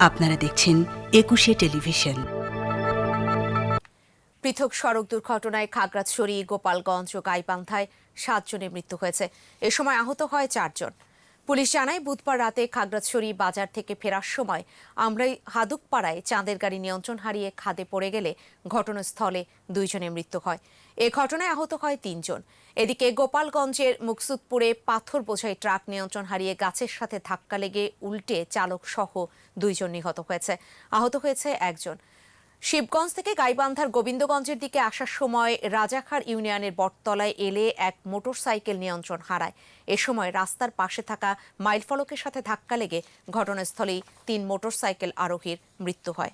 আপনারা দেখছেন একুশে টেলিভিশন। পৃথক সড়ক দুর্ঘটনায় খাগড়াছড়ি, গোপালগঞ্জ ও গাইবান্ধায় সাতজনের মৃত্যু হয়েছে। এ সময় আহত হয় চারজন। পুলিশ জানায়, বুধবার রাতে খাগড়াছড়ি বাজার থেকে ফেরার সময় আমরাই হাদুকপাড়ায় চাঁদের গাড়ি নিয়ন্ত্রণ হারিয়ে খাদে পড়ে গেলে ঘটনাস্থলে দুইজনের মৃত্যু হয়। এ ঘটনায় আহত হয় তিনজন। এদিকে গোপালগঞ্জের মুকসুদপুরে পাথর বোঝাই ট্রাক নিয়ন্ত্রণ হারিয়ে গাছের সাথে ধাক্কা লেগে উল্টে চালক সহ দুইজন নিহত হয়েছে। আহত হয়েছে একজন। শিবগঞ্জ থেকে গাইবান্ধার গোবিন্দগঞ্জের দিকে আসার সময় রাজাখার ইউনিয়নের বটতলায় এলে এক মোটরসাইকেল নিয়ন্ত্রণ হারায়। এ সময় রাস্তার পাশে থাকা মাইলফলকের সাথে ধাক্কা লেগে ঘটনাস্থলেই তিন মোটরসাইকেল আরোহীর মৃত্যু হয়।